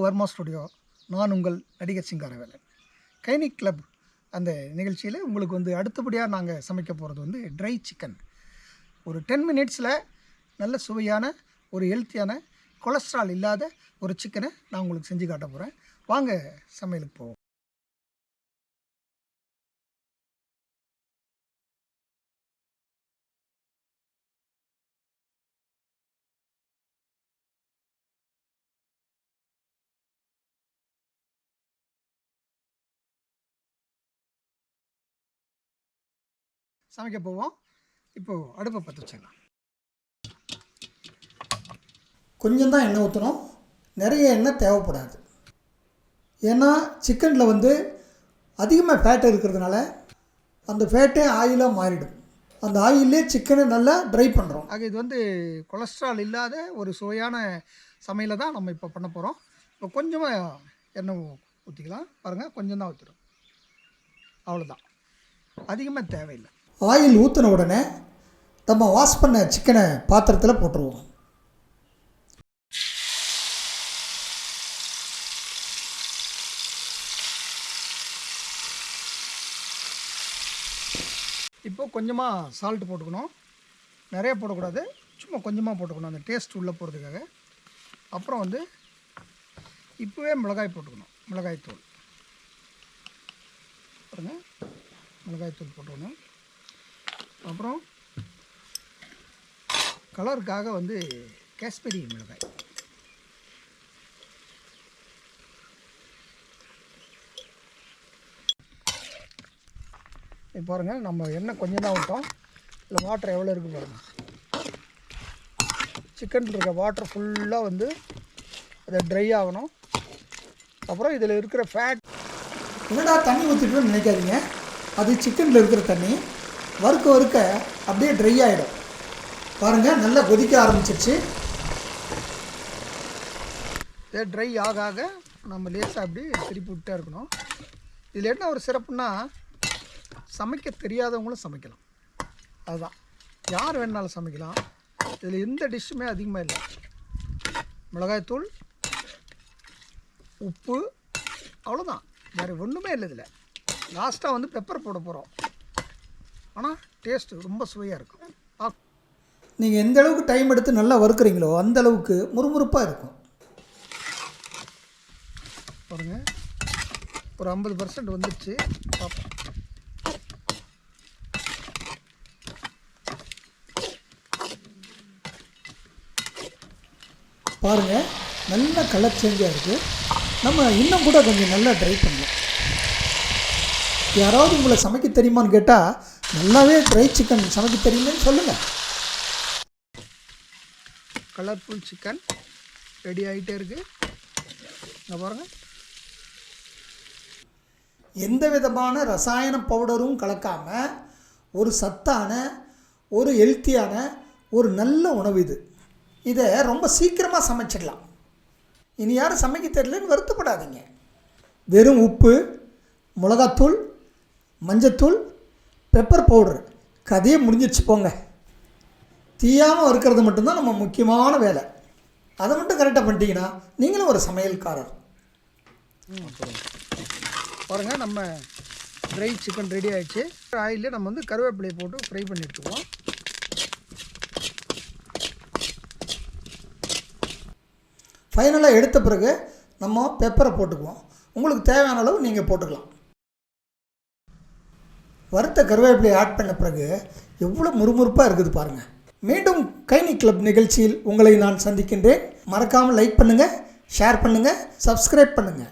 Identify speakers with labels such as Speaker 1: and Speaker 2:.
Speaker 1: Verma studio நான் உங்கள் நடிகர் சிங்காரவேலன். கைனிக் கிளப் அந்த நிகழ்ச்சியில் உங்களுக்கு வந்து அடுத்தபடியாக நாங்கள் சமைக்க போகிறது வந்து ட்ரை சிக்கன். ஒரு டென் மினிட்ஸில் நல்ல சுவையான ஒரு ஹெல்த்தியான கொலஸ்ட்ரால் இல்லாத ஒரு சிக்கனை நான் உங்களுக்கு செஞ்சு காட்ட போகிறேன் வாங்க சமையலுக்கு போவோம். சமைக்க போவோம். இப்போது அடுப்பை பற்ற வச்சிடலாம் கொஞ்சம் தான் எண்ணெய் ஊற்றணும் நிறைய எண்ணெய் தேவைப்படாது. ஏன்னா சிக்கனில் வந்து அதிகமாக ஃபேட் இருக்கிறதுனால அந்த ஃபேட்டே ஆயிலாக மாறிடும். அந்த ஆயிலே சிக்கனை நல்லா ட்ரை பண்ணுறோம் ஆக இது வந்து கொலஸ்ட்ரால் இல்லாத ஒரு சுவையான சமையலை தான் நம்ம இப்போ பண்ண போகிறோம் இப்போ கொஞ்சமாக எண்ணெய் ஊற்றிக்கலாம் பாருங்கள் கொஞ்சம் தான் ஊற்றிடும் அவ்வளோதான் அதிகமாக தேவையில்லை. ஆயில் ஊற்றின உடனே நம்ம வாஷ் பண்ண சிக்கனை பாத்திரத்தில் போட்டுருவோம். இப்போ கொஞ்சமாக சால்ட் போட்டுக்கணும். நிறைய போடக்கூடாது. சும்மா கொஞ்சமாக போட்டுக்கணும். அந்த டேஸ்ட் உள்ளே போகிறதுக்காக அப்புறம் வந்து இப்போவே மிளகாய் போட்டுக்கணும். மிளகாய் தூள் பாருங்கள் மிளகாய் தூள் போட்டுக்கணும். அப்புறம் கலருக்காக வந்து காஷ்மீரி மிளகாய். இப்போ பாருங்கள் நம்ம எண்ணெய் கொஞ்சம் தான் விட்டோம் இல்லை வாட்டர் எவ்வளோ இருக்குது பாருங்கள் சிக்கன் இருக்க வாட்டர் ஃபுல்லாக வந்து அதை ட்ரை ஆகணும். அப்புறம் இதில் இருக்கிற ஃபேட் என்னடா தண்ணி ஊற்றிட்டுன்னு நினைக்காதீங்க. அது சிக்கனில் இருக்கிற தண்ணி. வறுக்க வறுக்க அப்படியே ட்ரை ஆகிடும் பாருங்கள் நல்லா கொதிக்க ஆரம்பிச்சிருச்சு. இதே ட்ரை ஆக ஆக நம்ம லேசாக அப்படி திருப்பி விட்டே இருக்கணும். இதில் என்ன ஒரு சிறப்புன்னா சமைக்க தெரியாதவங்களும் சமைக்கலாம். அதுதான். யார் வேணாலும் சமைக்கலாம். இதில் எந்த டிஷ்ஷுமே அதிகமாக இல்லை. மிளகாய்த்தூள் உப்பு அவ்வளோதான் வேறு ஒன்றுமே இல்லை இதில். லாஸ்ட்டாக வந்து பெப்பர் போட போகிறோம் ஆனால் டேஸ்ட்டு ரொம்ப சுவையாக இருக்கும். நீங்கள் எந்த அளவுக்கு டைம் எடுத்து நல்லா வறுக்குறீங்களோ அந்த அளவுக்கு முறுமுறுப்பாக இருக்கும். பாருங்க. ஒரு ஐம்பது பர்சன்ட் வந்துடுச்சு பார்ப்போம் பாருங்கள் நல்ல கலர் சேஞ்சாக இருக்குது நம்ம இன்னும் கூட கொஞ்சம் நல்லா ட்ரை பண்ணலாம் யாராவது உங்களை சமைக்க தெரியுமான்னு கேட்டால் நல்லாவே ட்ரை சிக்கன் சமைக்க தெரியுமேன்னு சொல்லுங்கள் கலர்ஃபுல் சிக்கன் ரெடி ஆகிட்டே இருக்குது இங்கே பாருங்கள் எந்த விதமான ரசாயன பவுடரும் கலக்காமல் ஒரு சத்தான ஒரு ஹெல்த்தியான ஒரு நல்ல உணவு இது. இதை ரொம்ப சீக்கிரமாக சமைச்சிடலாம். இனி யாரும் சமைக்க தெரியலன்னு வருத்தப்படாதீங்க. வெறும் உப்பு மிளகாத்தூள் மஞ்சத்தூள் பெப்பர் பவுடர் கதையே முடிஞ்சிருச்சு போங்க. தீயாமல் வறுக்கிறது மட்டும்தான் நம்ம முக்கியமான வேலை. அதை மட்டும் கரெக்டாக பண்ணிட்டீங்கன்னா நீங்களும் ஒரு சமையல்காரர். பாருங்கள் நம்ம ட்ரை சிக்கன் ரெடி ஆயிடுச்சு. ஆயிலே நம்ம வந்து கருவேப்பிலையை போட்டு ஃப்ரை பண்ணி எடுத்துக்குவோம். ஃபைனலாக எடுத்த பிறகு நம்ம பெப்பரை போட்டுக்குவோம். உங்களுக்கு தேவையான அளவு நீங்கள் போட்டுக்கலாம். வறுத்த கருவேப்பிலையை ஆட் பண்ண பிறகு எவ்வளோ முறுமுறுப்பாக இருக்குது பாருங்கள் மீண்டும் கைனி கிளப் நிகழ்ச்சியில் உங்களை நான் சந்திக்கின்றேன். மறக்காமல் லைக் பண்ணுங்கள் ஷேர் பண்ணுங்கள் சப்ஸ்கிரைப் பண்ணுங்கள்